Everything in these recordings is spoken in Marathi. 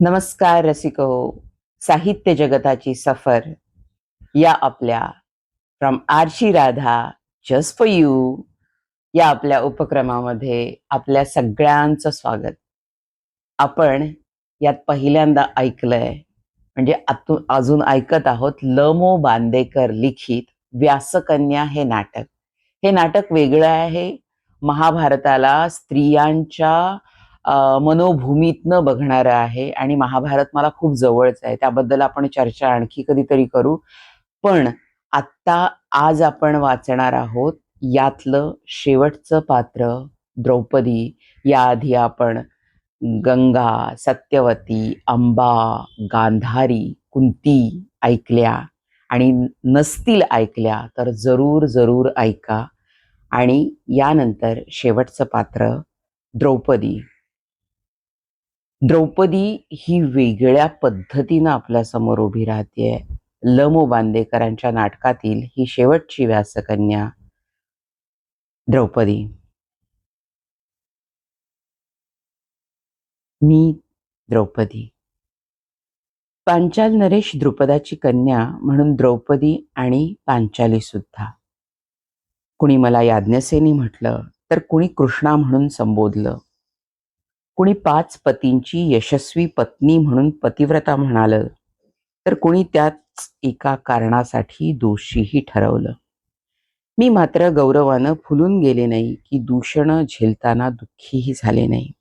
नमस्कार रसिको साहित्य जगताची सफर. या आपल्या from Arshi Radha just for you. या आपल्या उपक्रमामध्ये आपल्या सगळ्यांचं स्वागत. आपण यात पहिल्यांदा ऐकलंय म्हणजे आतून अजून ऐकत आहोत ल मो बांदेकर लिखित व्यासकन्या हे नाटक. हे नाटक वेगळं आहे. महाभारताला स्त्रियांच्या मनोभूमीतनं बघणारं आहे आणि महाभारत मला खूप जवळच आहे. त्याबद्दल आपण चर्चा आणखी कधीतरी करू. पण आत्ता आज आपण वाचणार आहोत यातलं शेवटचं पात्र द्रौपदी. याआधी आपण गंगा सत्यवती अंबा गांधारी कुंती ऐकल्या आणि नसतील ऐकल्या तर जरूर जरूर ऐका. आणि यानंतर शेवटचं पात्र द्रौपदी. द्रौपदी ही वेगळ्या पद्धतीनं आपल्यासमोर उभी राहतेय. ल मो बांदेकरांच्या नाटकातील ही शेवटची व्यासकन्या द्रौपदी. मी द्रौपदी. पांचाल नरेश द्रुपदाची कन्या म्हणून द्रौपदी आणि पांचाली सुद्धा. कुणी मला याज्ञसेनी म्हटलं तर कुणी कृष्णा म्हणून संबोधलं. कुणी पाच पतींची यशस्वी पत्नी म्हणून पतिव्रता म्हणालं तर कुणी त्याच एका कारणासाठी दोषीही ठरवलं. मी मात्र गौरवानं फुलून गेले नाही की दूषण झेलताना दुःखीही झाले नाही.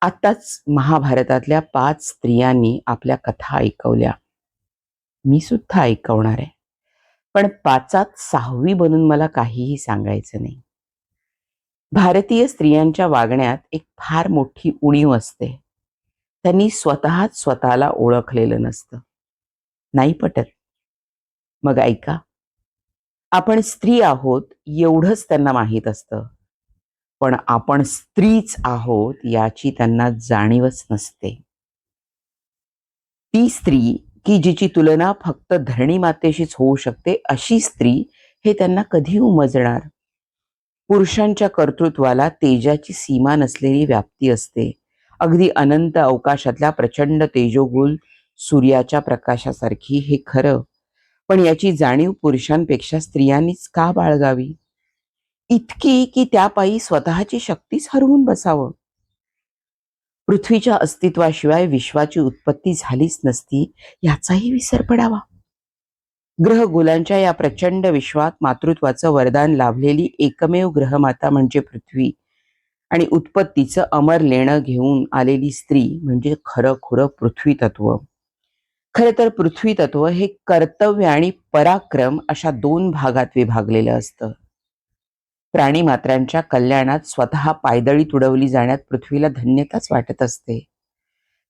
आत्ताच महाभारतातल्या पाच स्त्रियांनी आपल्या कथा ऐकवल्या. मी सुद्धा ऐकवणार आहे. पण पाचात सहावी बनून मला काहीही सांगायचं नाही. भारतीय स्त्रियांच्या वागण्यात एक फार मोठी उणीव असते. त्यांनी स्वतःच स्वतःला ओळखलेलं नसतं. नाही पटत. मग ऐका. आपण स्त्री आहोत एवढंच त्यांना माहीत असतं. पण आपण स्त्रीच आहोत याची त्यांना जाणीवच नसते. ती स्त्री की जिची तुलना फक्त धरणी मातेशीच होऊ शकते अशी स्त्री हे त्यांना कधी उमजणार? पुरुषांच्या कर्तृत्वाला तेजाची सीमा नसलेली व्याप्ती असते. अगदी अनंत अवकाशातल्या प्रचंड तेजोगुल सूर्याच्या प्रकाशासारखी हे खरं. पण याची जाणीव पुरुषांपेक्षा स्त्रियांनीच का बाळगावी? इतकी की त्यापायी स्वतःची शक्तीच हरवून बसावं. पृथ्वीच्या अस्तित्वाशिवाय विश्वाची उत्पत्ती झालीच नसती याचाही विसर पडावा. ग्रहगोलांच्या या प्रचंड विश्वात मातृत्वाचं वरदान लाभलेली एकमेव ग्रहमाता म्हणजे पृथ्वी. आणि उत्पत्तीचं अमर लेणं घेऊन आलेली स्त्री म्हणजे खरं खुरं पृथ्वी तत्व खरे तर पृथ्वी तत्व हे कर्तव्य आणि पराक्रम अशा दोन भागात विभागलेलं असतं. प्राणी मात्रांच्या कल्याणात स्वतः पायदळी तुडवली जाण्यात पृथ्वीला धन्यताच वाटत असते.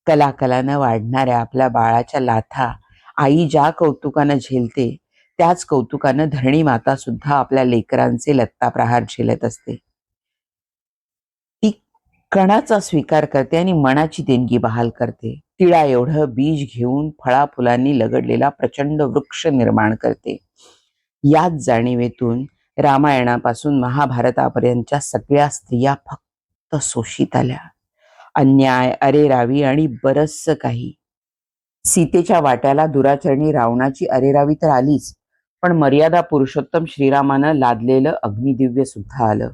कलाकलानं वाढणाऱ्या आपल्या बाळाच्या लाथा आई ज्या कौतुकानं झेलते त्याच कौतुकानं धरणी माता सुद्धा आपल्या लेकरांचे लत्ता प्रहार झेलत असते. ती कणाचा स्वीकार करते आणि मनाची देणगी बहाल करते. तिळा एवढं बीज घेऊन फळा फुलांनी लगडलेला प्रचंड वृक्ष निर्माण करते. याच जाणीवेतून रामायणापासून महाभारतापर्यंतच्या सगळ्या स्त्रिया फक्त शोषित आल्या. अन्याय अरेरावी आणि बरचसं काही. सीतेच्या वाट्याला दुराचरणी रावणाची अरेरावी तर आलीच पण मर्यादा पुरुषोत्तम श्रीरामानं लादलेलं अग्निदिव्य सुद्धा आलं.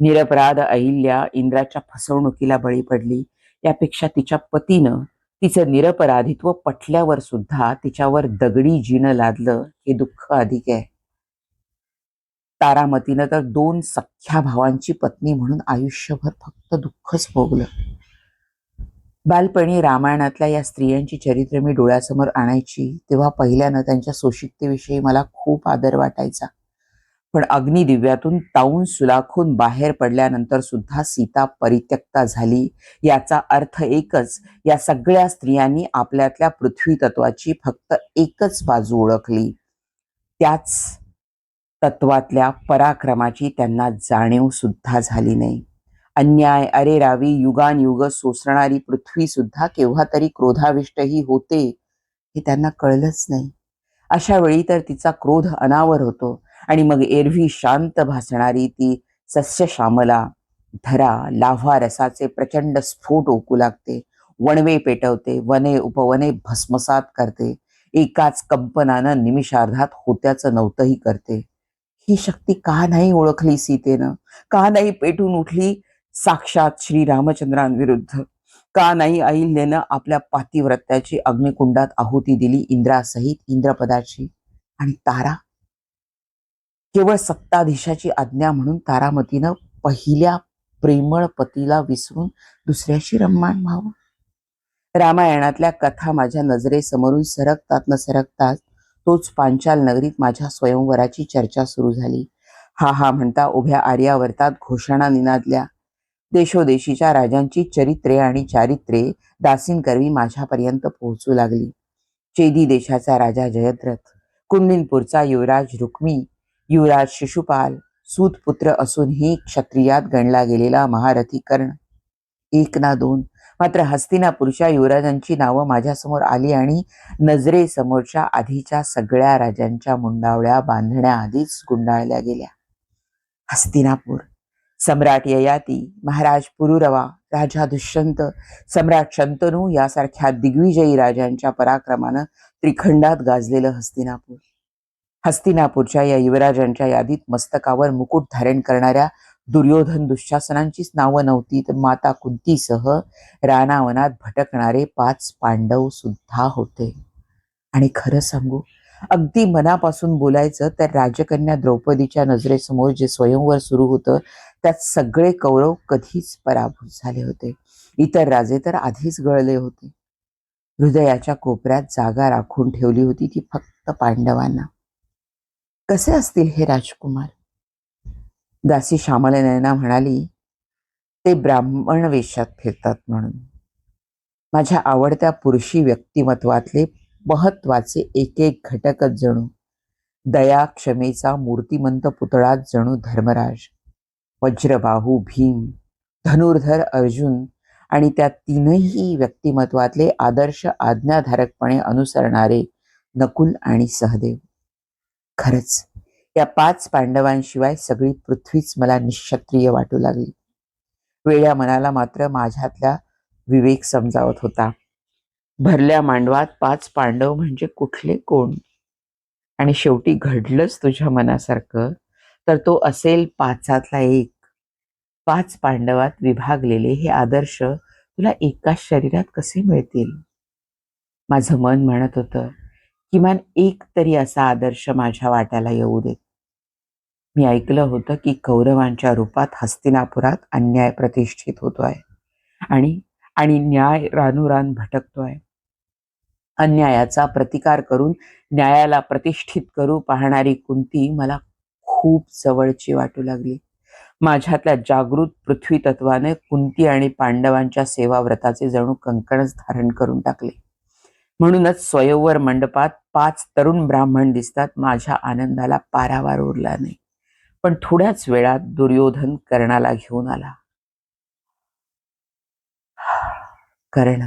निरपराध अहिल्या इंद्राच्या फसवणुकीला बळी पडली. यापेक्षा तिच्या पतीनं तिचं निरपराधित्व पटल्यावर सुद्धा तिच्यावर दगडी जिनं लादलं हे दुःख अधिक आहे. तारामतीनं तर दोन सख्ख्या भावांची पत्नी म्हणून आयुष्यभर फक्त दुःखच भोगलं. बालपणी रामायणातल्या या स्त्रियांची चरित्र मी डोळ्यासमोर आणायची तेव्हा पहिल्यानं त्यांच्या सुशिकतेविषयी मला खूप आदर वाटायचा. पण अग्निदिव्यातून ताऊन सुलाखून बाहेर पडल्यानंतर सुद्धा सीता परित्यक्ता झाली. याचा अर्थ एकच या सगळ्या स्त्रियांनी आपल्यातल्या पृथ्वी तत्वाची फक्त एकच बाजू ओळखली. त्याच तत्वातल्या पराक्रमाची त्यांना जाणीव सुद्धा झाली नाही. अन्याय अरेरावी युगानयुग सोसणारी पृथ्वी सुद्धा केव्हा तरी क्रोधाविष्टही होते हे त्यांना कळलंच नाही. अशा वेळी तर तिचा क्रोध अनावर होतो आणि मग एरवी शांत भासणारी ती सस्य श्यामला धरा लाव्हा रसाचे प्रचंड स्फोट ओकू लागते वणवे पेटवते वने उपवने भस्मसात करते एकाच कंपनानं निमिषार्धात होत्याचं नव्हतंही करते. ही शक्ती का नाही ओळखली सीतेनं? का नाही पेटून उठली? साक्षात श्री रामचंद्रांविरुद्ध. का नाही अहिल्यानं आपल्या पातिव्रत्याची अग्निकुंडात आहुती दिली इंद्रासहित इंद्रपदाची? आणि तारा? केवळ सत्ताधीशाची आज्ञा म्हणून तारामतीनं पहिल्या प्रेमळ पतीला विसरून दुसऱ्याशी रम्मान व्हावं? रामायणातल्या कथा माझ्या नजरेसमोरून सरकतात न सरकताच तोच पांचाल नगरीत माझ्या स्वयंवराची चर्चा सुरू झाली. हा हा म्हणता उभ्या आर्यावर्तात घोषणा निनादल्या. देशोदेशीच्या राजांची चरित्रे आणि चारित्रे दासींकरवी माझ्यापर्यंत पोहोचू लागली. चेदी देशाचा राजा जयद्रथ कुंडिनपूरचा युवराज रुक्मी युवराज शिशुपाल सूतपुत्र असूनही क्षत्रियात गणला गेलेला महारथी कर्ण एक ना दोन मात्र हस्तिनापूरच्या युवराजांची नावं माझ्यासमोर आली आणि नजरेसमोरच्या आधीच्या सगळ्या राजांच्या मुंडावळ्या बांधण्याआधीच गुंडाळल्या गेल्या. हस्तिनापूर सम्राट ययाती महाराज पुरुरवा राजा दुष्यंत सम्राट शंतनू यासारख्या दिग्विजयी राजांच्या पराक्रमानं त्रिखंडात गाजलेलं हस्तिनापूर. हस्तिनापूरच्या या युवराजांच्या यादीत मस्तकावर मुकुट धारण करणाऱ्या दुर्योधन दुःशासनांचीच नावं नव्हती तर माता कुंतीसह रानावनात भटकणारे पाच पांडव सुद्धा होते. आणि खरं सांगू अगदी मनापासून बोलायचं तर राजकन्या द्रौपदीच्या नजरेसमोर जे स्वयंवर सुरू होतं त्यात सगळे कौरव कधीच पराभूत झाले होते. इतर राजे तर आधीच गळले होते. हृदयाच्या कोपऱ्यात जागा राखून ठेवली होती ती फक्त पांडवांना. कसे असतील हे राजकुमार? दासी श्यामलनयना म्हणाली ते ब्राह्मण वेशात फिरतात म्हणून. माझ्या आवडत्या पुरुषी व्यक्तिमत्वातले महत्त्वाचे एक एक घटकच जणू. दया क्षमेचा मूर्तिमंत पुतळाच जणू धर्मराज. वज्रबाहू भीम धनुर्धर अर्जुन आणि त्या तीनही व्यक्तिमत्वातले आदर्श आज्ञाधारकपणे अनुसरणारे नकुल आणि सहदेव. खरंच या पाच पांडवांशिवाय सगळी पृथ्वीच मला निश्क्षत्रिय वाटू लागली. वेळ्या मनाला मात्र माझ्यातला विवेक समजावत होता. भरल्या मांडवात पाच पांडव म्हणजे कुठले कोण? आणि शेवटी घडलंच तुझ्या मनासारखं तर तो असेल पाचातला एक. पाच पांडवात विभागलेले हे आदर्श तुला एकाच शरीरात कसे मिळतील? माझं मन म्हणत होतं किमान एक तरी असा आदर्श माझ्या वाट्याला येऊ देत. मी ऐकलं होतं की कौरवांच्या रूपात हस्तिनापुरात अन्याय प्रतिष्ठित होतोय आणि आणि न्याय रानुरान भटकतोय. अन्यायाचा प्रतिकार करून न्यायाला प्रतिष्ठित करू पाहणारी कुंती मला खूप जवळची वाटू लागली. माझ्यातल्या जागृत पृथ्वी तत्वाने कुंती आणि पांडवांच्या सेवाव्रताचे जणू कंकणच धारण करून टाकले. म्हणूनच स्वयंवर मंडपात पाच तरुण ब्राह्मण दिसतात माझ्या आनंदाला पारावार उरला नाही. पण थोड्याच वेळात दुर्योधन कर्णाला घेऊन आला. कर्ण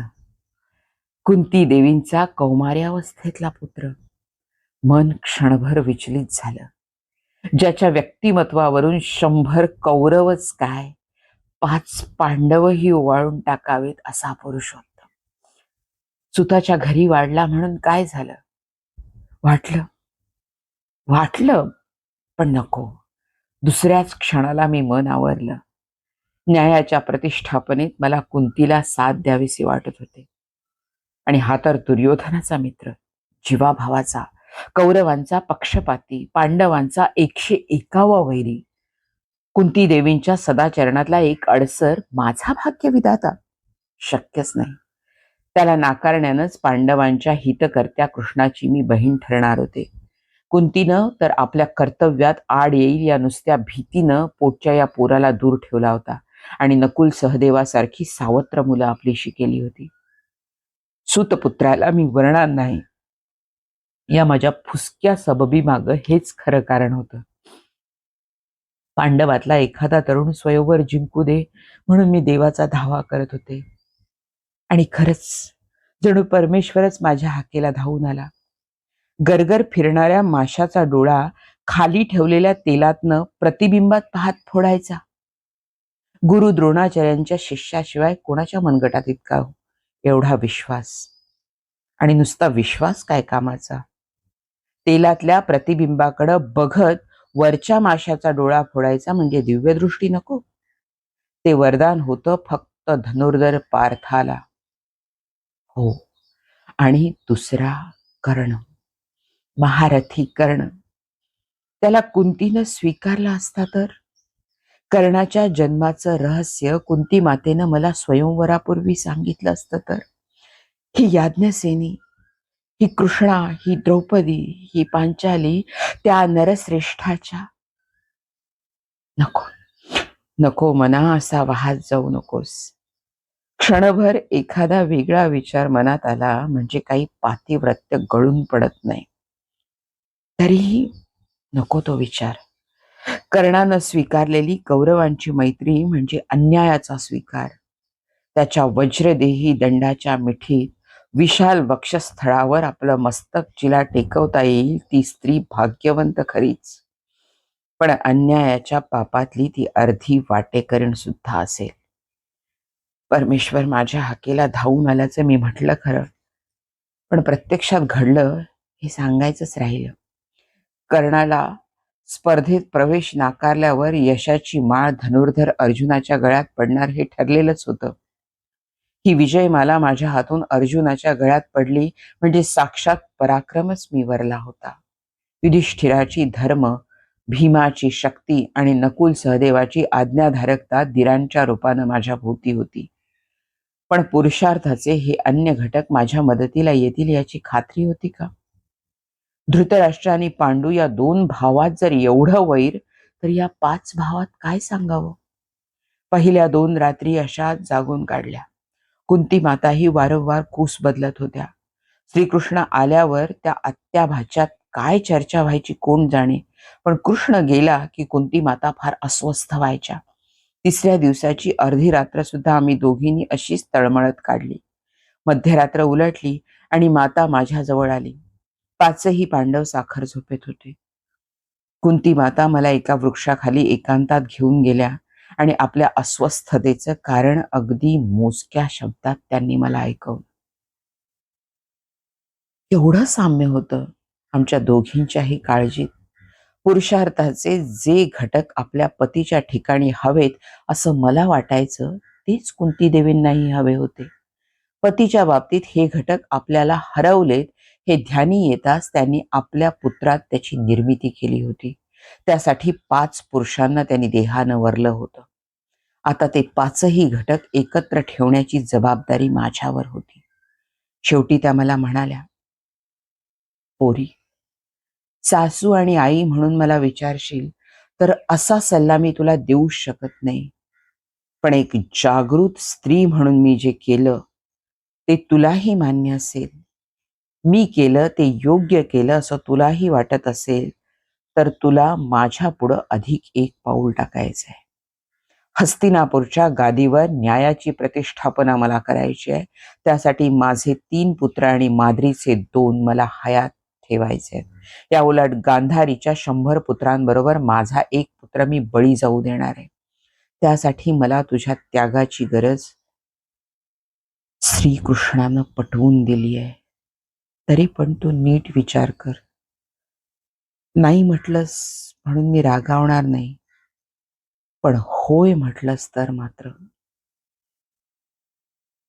कुंती देवींचा कौमार्यावस्थेतला पुत्र. मन क्षणभर विचलित झालं. ज्याच्या व्यक्तिमत्वावरून शंभर कौरवच काय? पाच पांडवही ओवाळून टाकावेत असा पुरुष सुताच्या घरी वाढला म्हणून काय झालं? वाटलं. वाटलं पण नको. दुसऱ्याच क्षणाला मी मन आवरलं. न्यायाच्या प्रतिष्ठापनेत मला कुंतीला साथ द्यावीशी वाटत होते. आणि हा तर दुर्योधनाचा मित्र जीवाभावाचा. कौरवांचा पक्षपाती पांडवांचा एकशे एकावा वैरी. कुंती देवींच्या सदाचरणातला एक अडसर माझा भाग्य विधाता शक्यच नाही. त्याला नाकारण्यानंच पांडवांच्या हितकर्त्या कृष्णाची मी बहीण ठरणार होते. कुंतीनं तर आपल्या कर्तव्यात आड येईल या नुसत्या भीतीनं पोटच्या या पोराला दूर ठेवला होता आणि नकुल सहदेवासारखी सावत्र मुलं आपलीशी केली होती. सुतपुत्राला मी वरणार नाही. या माझ्या फुसक्या सबबी माग हेच खरं कारण होतं. पांडवातला एखादा तरुण स्वयंवर जिंकू दे म्हणून मी देवाचा धावा करत होते. आणि खरंच जणू परमेश्वरच माझ्या हाकेला धावून आला. गरगर फिरणाऱ्या माशाचा डोळा खाली ठेवलेल्या तेलातनं प्रतिबिंबात पाहत फोडायचा. गुरु द्रोणाचार्यांच्या शिष्याशिवाय कोणाच्या मनगटात इतका एवढा विश्वास? आणि नुसता विश्वास काय कामाचा? तेलातल्या प्रतिबिंबाकडं बघत वरच्या माशाचा डोळा फोडायचा म्हणजे दिव्यदृष्टी नको. ते वरदान होतं फक्त धनुर्धर पार्थाला. हो. आणि दुसरा कर्ण. महारथी कर्ण. त्याला कुंतीनं स्वीकारला असता तर? कर्णाच्या जन्माचं रहस्य कुंती मातेनं मला स्वयंवरापूर्वी सांगितलं असतं तर? ही याज्ञसेनी ही कृष्णा ही द्रौपदी ही पांचाली त्या नरश्रेष्ठाच्या. नको नको मना असा वाहत जाऊ नकोस. क्षणभर एखादा वेगळा विचार मनात आला म्हणजे काही पातिव्रत्य गळून पडत नाही. तरीही नको तो विचार. कर्णानं स्वीकारलेली कौरवांची मैत्री म्हणजे अन्यायाचा स्वीकार. त्याच्या वज्रदेही दंडाच्या मिठीत विशाल वक्षस्थळावर आपलं मस्तक जिला टेकवता येईल ती स्त्री भाग्यवंत खरीच. पण अन्यायाच्या पापातली ती अर्धी वाटेकरण सुद्धा असेल. परमेश्वर माझ्या हाकेला धावून आल्याचं मी म्हटलं खरं. पण प्रत्यक्षात घडलं हे सांगायचंच राहिलं. कर्णाला स्पर्धेत प्रवेश नाकारल्यावर यशाची माळ धनुर्धर अर्जुनाच्या गळ्यात पडणार हे ठरलेलंच होतं. ही विजयमाला माझ्या हातून अर्जुनाच्या गळ्यात पडली म्हणजे साक्षात पराक्रमच मी वरला होता. युधिष्ठिराची धर्म भीमाची शक्ती आणि नकुल सहदेवाची आज्ञाधारकता दिरांच्या रूपानं माझ्या भोवती होती. पण पुरुषार्थाचे हे अन्य घटक माझ्या मदतीला येतील याची खात्री होती का? धृतराष्ट्र आणि पांडू या दोन भावात जर एवढं वैर तर या पाच भावात काय सांगावं? पहिल्या दोन रात्री अशा जागून काढल्या. कुंती माता ही वारंवार कूस बदलत होत्या. श्रीकृष्ण आल्यावर त्या आत्या भाच्यात काय चर्चा व्हायची कोण जाणे? पण कृष्ण गेला की कुंती माता फार अस्वस्थ व्हायच्या. तिसऱ्या दिवसाची अर्धी रात्र सुद्धा आम्ही दोघींनी अशीच तळमळत काढली. मध्यरात्र उलटली आणि माता माझ्याजवळ आली. पाचही पांडव साखर झोपेत होते. कुंती माता मला एका वृक्षाखाली एकांतात घेऊन गेल्या. आणि आपल्या अस्वस्थतेचं कारण अगदी मोजक्या शब्दात त्यांनी मला ऐकवलं. एवढं साम्य होतं आमच्या दोघींच्याही काळजीत. पुरुषार्थाचे जे घटक आपल्या पतीच्या ठिकाणी हवेत असं मला वाटायचं तेच कुंती देवींनाही हवे होते. पतीच्या बाबतीत हे घटक आपल्याला हरवलेत हे ध्यानी येताच त्यांनी आपल्या पुत्रात त्याची निर्मिती केली होती. त्यासाठी पाच पुरुषांना त्यांनी देहानं वरलं होतं. आता ते पाचही घटक एकत्र ठेवण्याची जबाबदारी माझ्यावर होती. शेवटी त्या मला म्हणाल्या पोरी सासू आणि आई म्हणून मला विचारशील तर असा सल्ला मी तुला देऊ शकत नाही. पण एक जागृत स्त्री म्हणून मी जे केलं ते तुलाही मान्य असेल. मी केलं ते योग्य केलं असं तुलाही वाटत असेल तर तुला माझ्या पुढं अधिक एक पाऊल टाकायचं आहे. हस्तिनापूरच्या गादीवर न्यायाची प्रतिष्ठापना मला करायची आहे. त्यासाठी माझे तीन पुत्र आणि माद्रीचे दोन मला हयात ठेवायचे आहेत. या उलट गांधारीच्या शंभर पुत्रांबरोबर माझा एक पुत्र मी बळी जाऊ देणार आहे. त्यासाठी मला तुझ्या त्यागाची गरज श्रीकृष्णानं पटवून दिली आहे. तरी पण तू नीट विचार कर. नाही म्हटलंस म्हणून मी रागावणार नाही. पण होय म्हटलंस तर मात्र.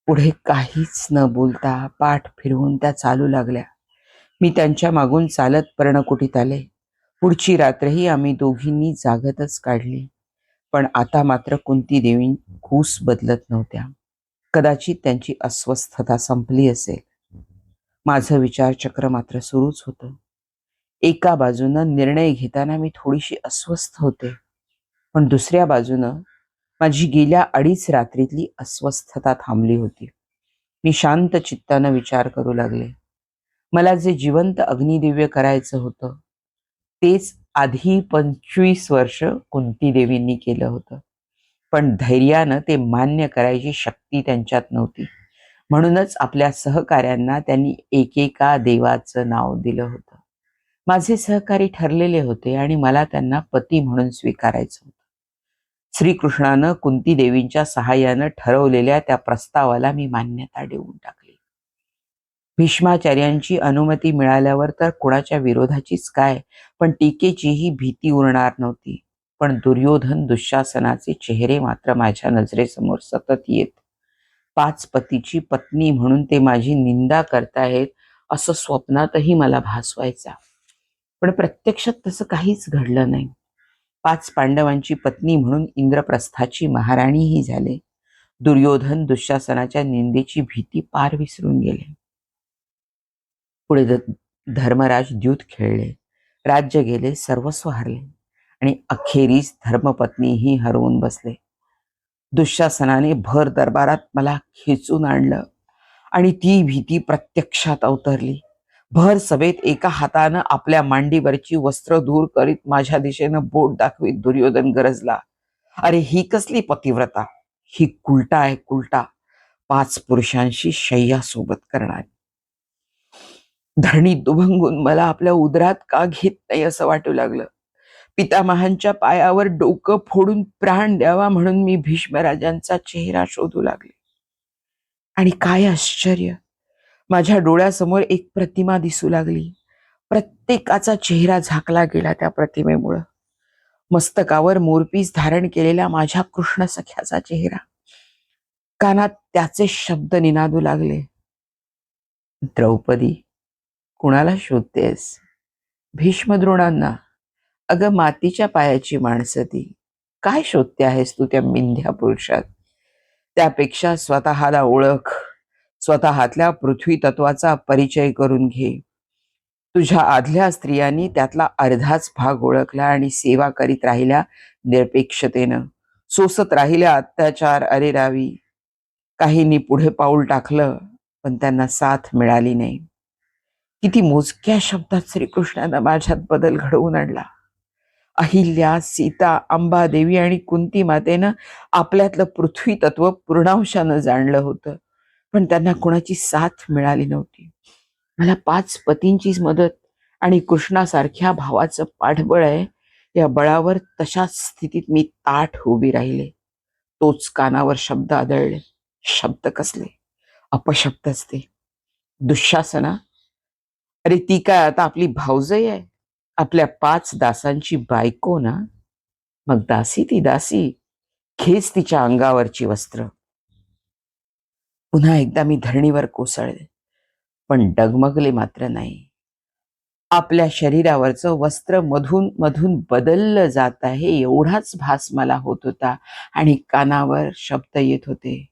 पुढे काहीच न बोलता पाठ फिरवून त्या चालू लागल्या. मी त्यांच्या मागून चालत पर्णकुटीत आले. पुढची रात्रही आम्ही दोघींनी जागतच काढली. पण आता मात्र कुंती देवी खूस बदलत नव्हत्या. कदाचित त्यांची अस्वस्थता संपली असेल. माझं विचारचक्र मात्र सुरूच होतं. एका बाजूनं निर्णय घेताना मी थोडीशी अस्वस्थ होते. पण दुसऱ्या बाजूनं माझी गेल्या अडीच रात्रीतली अस्वस्थता थांबली होती. मी शांत चित्तानं विचार करू लागले. मला जे जिवंत अग्निदिव्य करायचं होतं तेच आधी पंचवीस वर्ष कुंती देवींनी केलं होतं. पण धैर्यानं ते मान्य करायची शक्ती त्यांच्यात नव्हती. म्हणूनच आपल्या सहकाऱ्यांना त्यांनी एकेका देवाचं नाव दिलं होतं. माझे सहकारी ठरलेले होते आणि मला त्यांना पती म्हणून स्वीकारायचं होतं. श्रीकृष्णानं कुंती देवींच्या सहाय्यानं ठरवलेल्या त्या प्रस्तावाला मी मान्यता देऊन टाकली. भीष्माचार्यांची अनुमती मिळाल्यावर तर कुणाच्या विरोधाचीच काय पण टीकेचीही भीती उरणार नव्हती. पण दुर्योधन दुःशासनाचे चेहरे मात्र माझ्या नजरेसमोर सतत येत. पाच पतीची पत्नी म्हणून ते माझी निंदा करतायत असं स्वप्नातही मला भासवायचा. पण प्रत्यक्षात तसं काहीच घडलं नाही. पाच पांडवांची पत्नी म्हणून इंद्रप्रस्थाची महाराणीही झाले. दुर्योधन दुःशासनाच्या निंदेची भीती पार विसरून गेले. पुढे धर्मराज द्यूत खेळले. राज्य गेले सर्वस्व हरले आणि अखेरीस धर्मपत्नीही हरवून बसले. दुःशासनाने भर दरबारात मला खेचून आणलं आणि ती भीती प्रत्यक्षात अवतरली. भर सभेत एका हातानं आपल्या मांडीवरची वस्त्र दूर करीत माझ्या दिशेनं बोट दाखवीत दुर्योधन गरजला. अरे ही कसली पतिव्रता? ही कुलटा आहे कुलटा. पाच पुरुषांशी शय्या सोबत करणार. धरणी दुभंगून मला आपल्या उदरात का घेत नाही असं वाटू लागलं. पितामहांच्या पायावर डोकं फोडून प्राण द्यावा म्हणून मी भीष्मराजांचा चेहरा शोधू लागले. आणि काय आश्चर्य! माझ्या डोळ्यासमोर एक प्रतिमा दिसू लागली. प्रत्येकाचा चेहरा झाकला गेला त्या प्रतिमेमुळं. मस्तकावर मोरपीस धारण केलेला माझ्या कृष्ण सख्याचा चेहरा. कानात त्याचे शब्द निनादू लागले. द्रौपदी कुणाला शोधतेस? भीष्मद्रोणांना. अगं मातीच्या पायाची माणसं ती. काय शोधते आहेस तू त्या मिंध्या पुरुषात? त्यापेक्षा स्वतःला ओळख. स्वतःतल्या पृथ्वी तत्वाचा परिचय करून घे. तुझ्या आधल्या स्त्रियांनी त्यातला अर्धाच भाग ओळखला आणि सेवा करीत राहिल्या निरपेक्षतेनं. सोसत राहिल्या अत्याचार अरे रावी काहींनी पुढे पाऊल टाकलं पण त्यांना साथ मिळाली नाही. किती मोजक्या शब्दात श्रीकृष्णानं माझ्यात बदल घडवून आणला. अहिल्या सीता अंबादेवी आणि कुंती मातेनं आपल्यातलं पृथ्वी तत्व पूर्णांशानं जाणलं होतं. पण त्यांना कोणाची साथ मिळाली नव्हती. मला पाच पतींचीच मदत आणि कृष्णासारख्या भावाचं पाठबळ आहे या बळावर तशाच स्थितीत मी ताठ उभी राहिले. तोच कानावर शब्द आदळले. शब्द कसले? अपशब्दच ते दुःशासना? अरे ती काय आता आपली भावजई आहे? आपल्या पाच दासांची बायको ना? मग दासी ती दासी. खेच तिच्या अंगावरची वस्त्र. पुन्हा एकदा मी धरणीवर कोसळले. पण डगमगले मात्र नाही. आपल्या शरीरावरचं वस्त्र मधून मधून बदललं जात आहे एवढाच भास मला होत होता आणि कानावर शब्द येत होते.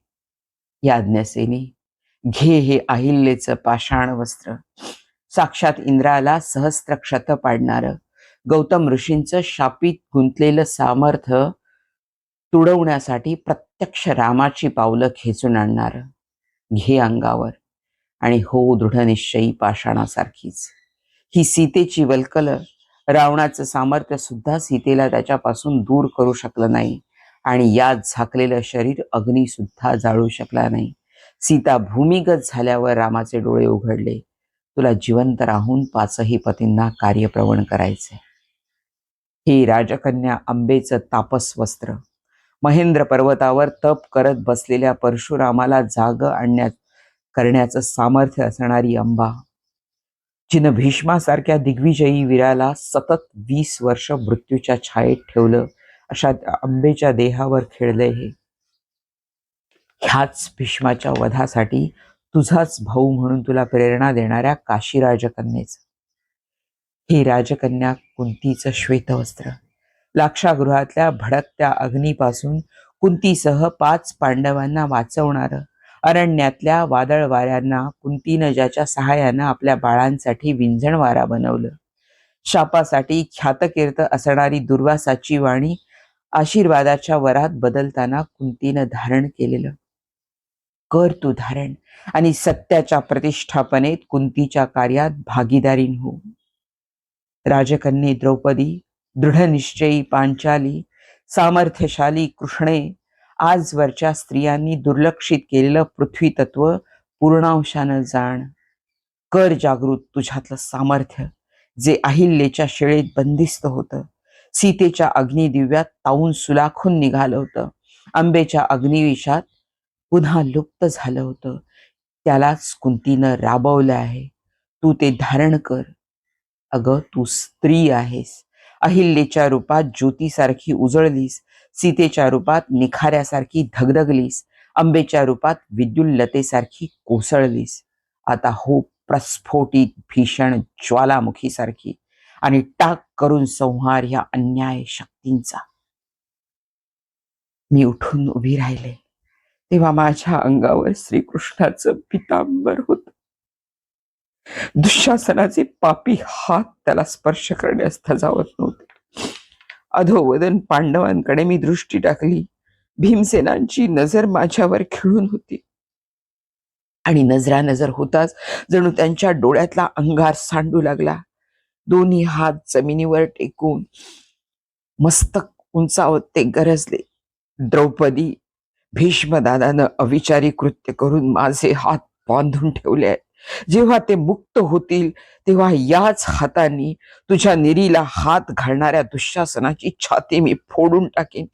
याज्ञसेनी घे हे अहिल्येचं पाषाण वस्त्र. साक्षात इंद्राला सहस्त्र क्षत पाडणार गौतम ऋषींचं शापित गुंतलेलं सामर्थ्य तुडवण्यासाठी प्रत्यक्ष रामाची पावलं खेचून आणणार. घे अंगावर आणि हो दृढनिश्चयी पाषाणासारखीच. ही सीतेची वल्कल रावणाचं सामर्थ्य सुद्धा सीतेला त्याच्यापासून दूर करू शकलं नाही आणि यात झाकलेलं शरीर अग्नी सुद्धा जाळू शकला नाही. सीता भूमिगत झाल्यावर रामाचे डोळे उघडले. तुला जिवंत राहून पाचही पतींना कार्यप्रवण करायचे हे राजकन्या आंबेचं तापस वस्त्र महेंद्र पर्वतावर तप करत बसलेल्या परशुरामाला जाग आणण्यात करण्याचं सामर्थ्य असणारी अंबा. जिनं भीष्मासारख्या दिग्विजयी वीराला सतत वीस वर्ष मृत्यूच्या छायेत ठेवलं अशा अंबेच्या देहावर खेळलंय हे. ह्याच भीष्माच्या वधासाठी तुझाच भाऊ म्हणून तुला प्रेरणा देणाऱ्या काशी राजकन्येचं ही राजकन्या कुंतीचं श्वेतवस्त्र. लाक्षागृहातल्या भडकत्या अग्नीपासून कुंतीसह पाच पांडवांना वाचवणारं. अरण्यातल्या वादळ वाऱ्यांना कुंतीनं ज्याच्या सहाय्यानं आपल्या बाळांसाठी विंझण वारा बनवलं. शापासाठी ख्यातकीर्त असणारी दुर्वासाची वाणी आशीर्वादाच्या वरात बदलताना कुंतीनं धारण केलेलं. कर तू धारण आणि सत्याच्या प्रतिष्ठापनेत कुंतीच्या कार्यात भागीदारीन हो. राजकन्ये द्रौपदी दृढनिश्चयी पांचाली सामर्थ्यशाली कृष्णे आजवरच्या स्त्रियांनी दुर्लक्षित केलेलं पृथ्वी तत्व पूर्णांशानं जाण. कर जागृत तुझ्यातलं सामर्थ्य जे अहिल्येच्या शिळेत बंदिस्त होतं. सीतेच्या अग्निदिव्यात ताऊन सुलाखून निघालं होतं. आंबेच्या अग्निविषात पुन्हा लुप्त झालं होतं. त्यालाच कुंतीनं राबवलं आहे. तू ते धारण कर. अगं तू स्त्री आहेस. अहिल्येच्या रूपात ज्योतीसारखी उजळलीस सीतेच्या रूपात निखाऱ्यासारखी धगधगलीस अंबेच्या रूपात विद्युल्लतेसारखी कोसळलीस. आता हो प्रस्फोटित भीषण ज्वालामुखीसारखी आणि टाक करून संहार ह्या अन्याय शक्तींचा. मी उठून उभी राहिले. तेव्हा माझ्या अंगावर श्रीकृष्णाचं पितांबर होत. दुःशासनाचे पापी हात त्याला स्पर्श करण्यास धजावत नव्हते. अधोवदन पांडवांकडे मी दृष्टी टाकली. भीमसेनांची नजर माझ्यावर खिळून होती. आणि नजरा नजर होताच जणू त्यांच्या डोळ्यातला अंगार सांडू लागला. दोन्ही हात जमिनीवर टेकून मस्तक उंचावत ते गरजले. द्रौपदी भीष्मदादानं अविचारी कृत्य करून माझे हात बांधून ठेवले आहेत. जेव्हा ते मुक्त होतील तेव्हा याच हातांनी तुझ्या निरीला हात घालणाऱ्या दुःशासनाची छाती मी फोडून टाकेन.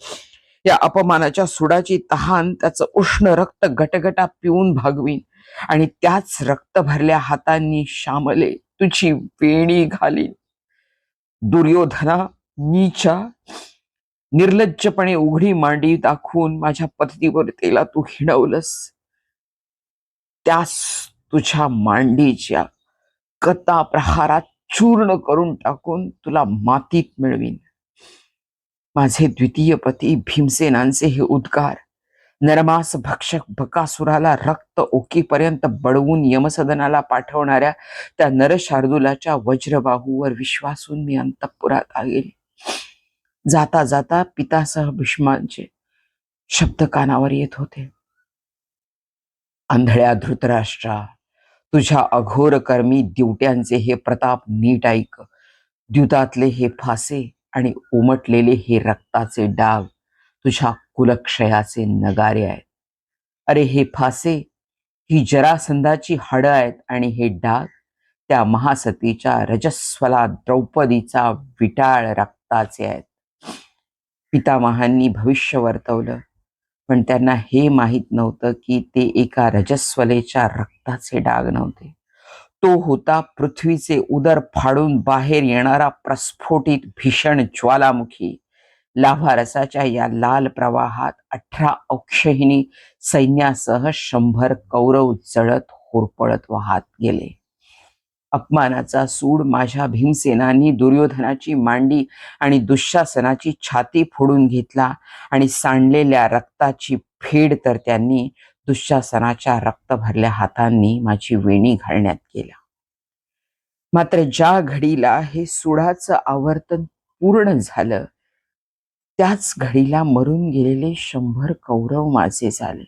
या अपमानाच्या सुडाची तहान त्याचं उष्ण रक्त गटगटा पिऊन भागवीन आणि त्याच रक्त भरल्या हातांनी श्यामले तुझी वेणी घालीन. दुर्योधना नीचा निर्लज्जपणे उघडी मांडी दाखवून माझ्या पद्धतीवर तेला तू हिणवलंस. त्यास तुझ्या मांडीच्या कथा प्रहारात चूर्ण करून टाकून तुला मातीत मिळवीन. माझे द्वितीय पती भीमसेनांचे हे उद्गार नरमास भक्षक बकासुराला रक्त ओकीपर्यंत बडवून यमसदनाला पाठवणाऱ्या त्या नरशार्दुलाच्या वज्रबाहूवर विश्वासून मी अंतपुरात आले जाता जाता पितासह भीष्मांचे शब्द कानावर येत होते. आंधळ्या धृतराष्ट्रा तुझ्या अघोर कर्मी दिवट्यांचे हे प्रताप नीट ऐक. द्युतातले हे फासे आणि उमटलेले हे रक्ताचे डाग तुझ्या कुलक्षयाचे नगारे आहेत. अरे हे फासे ही जरासंधाची हाडं आहेत आणि हे डाग त्या महासतीच्या रजस्वला द्रौपदीचा विटाळ रक्ताचे आहेत. पितामहांनी भविष्य वर्तवलं. पण त्यांना हे माहीत नव्हतं की ते एका रजस्वलेच्या रक्ताचे डाग नव्हते. तो होता पृथ्वीचे उदर फाडून बाहेर येणारा प्रस्फोटित भीषण ज्वालामुखी. लाभारसाच्या या लाल प्रवाहात अठरा अक्षहिनी सैन्यासह शंभर कौरव जळत होरपळत वाहत गेले. अपमानाचा सूड माझ्या भीमसेनांनी दुर्योधनाची मांडी आणि दुःशासनाची छाती फोडून घेतला आणि सांडलेल्या रक्ताची फेड तर त्यांनी दुःशासनाच्या रक्त भरल्या हातांनी माझी वेणी घालण्यात केला. मात्र ज्या घडीला हे सुडाचं आवर्तन पूर्ण झालं त्याच घडीला मरून गेलेले शंभर कौरव माझे झाले.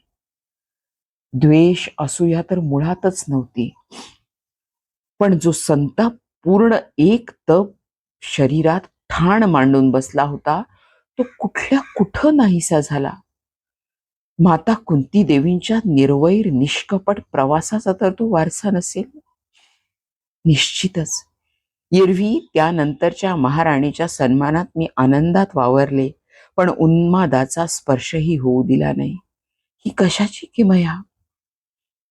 द्वेष असूया तर मुळातच नव्हती. पण जो संताप पूर्ण एक तप शरीरात ठाण मांडून बसला होता तो कुठल्या कुठं नाहीसा झाला? माता कुंती देवींच्या निर्वैर निष्कपट प्रवासाचा तर तो वारसा नसेल? निश्चितच. एरवी त्यानंतरच्या महाराणीच्या सन्मानात मी आनंदात वावरले पण उन्मादाचा स्पर्शही होऊ दिला नाही. ही कशाची किमया?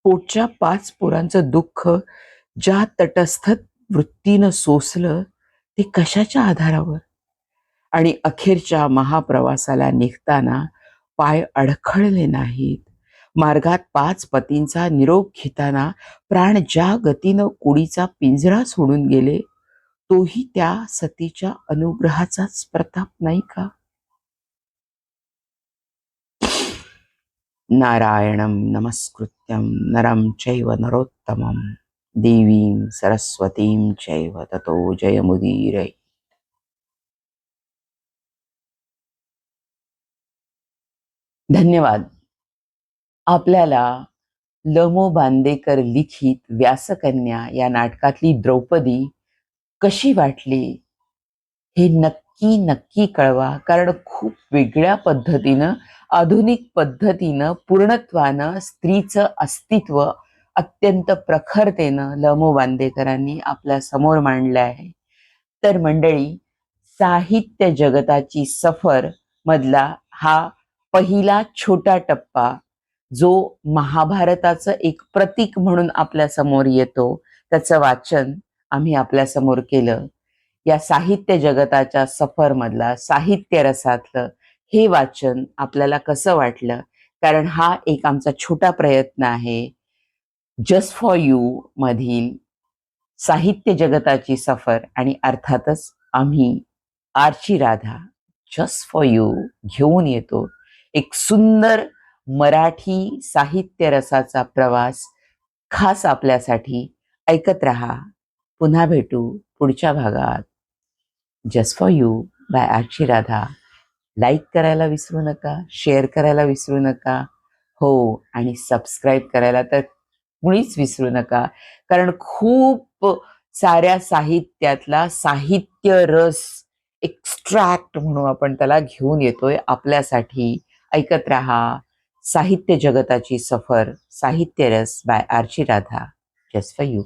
पोटच्या पाच पोरांचं दुःख ज्या तटस्थ वृत्तीनं सोसलं ते कशाच्या आधारावर? आणि अखेरच्या महाप्रवासाला निघताना पाय अडखळले नाहीत. मार्गात पाच पतींचा निरोप घेताना प्राण ज्या गतीनं कुडीचा पिंजरा सोडून गेले तोही त्या सतीच्या अनुग्रहाचाच प्रताप नाही का? नारायणं नमस्कृत्यं नरं चैव नरोत्तमम्. देवीं सरस्वतीं चैव ततो जयमुदीरै धन्यवाद। आपल्याला लमो बांदेकर लिखित व्यासकन्या या नाटकातली द्रौपदी कशी वाटली हे नक्की नक्की कळवा कारण खूप वेगळ्या पद्धतीनं आधुनिक पद्धतीनं पूर्णत्वानं स्त्रीचं अस्तित्व अत्यंत प्रखरतेनं ल मो बांदेकरांनी आपल्यासमोर मांडलं आहे. तर मंडळी साहित्य जगताची सफर मधला हा पहिला छोटा टप्पा जो महाभारताचं एक प्रतीक म्हणून आपल्यासमोर येतो त्याचं वाचन आम्ही आपल्यासमोर केलं. या साहित्य जगताच्या सफर मधला साहित्य रसातलं हे वाचन आपल्याला कसं वाटलं? कारण हा एक आमचा छोटा प्रयत्न आहे. जस्ट फॉर यू मधील साहित्य जगताची सफर आणि अर्थातच आम्ही Archi Radha just for you घेऊन येतो. एक सुंदर मराठी साहित्य रसाचा प्रवास खास आपल्यासाठी ऐकत रहा. पुन्हा भेटू पुढच्या भागात. Just for you bye Archi Radha. Like करायला विसरू नका शेअर करायला विसरू नका. हो आणि सबस्क्राईब करायला तर मुळीच विसरू नका. कारण खूप साऱ्या साहित्यातला साहित्य रस एक्स्ट्रॅक्ट म्हणून आपण त्याला घेऊन येतोय. आपल्यासाठी ऐकत रहा. साहित्य जगताची सफर साहित्य रस by Archi Radha. Just for you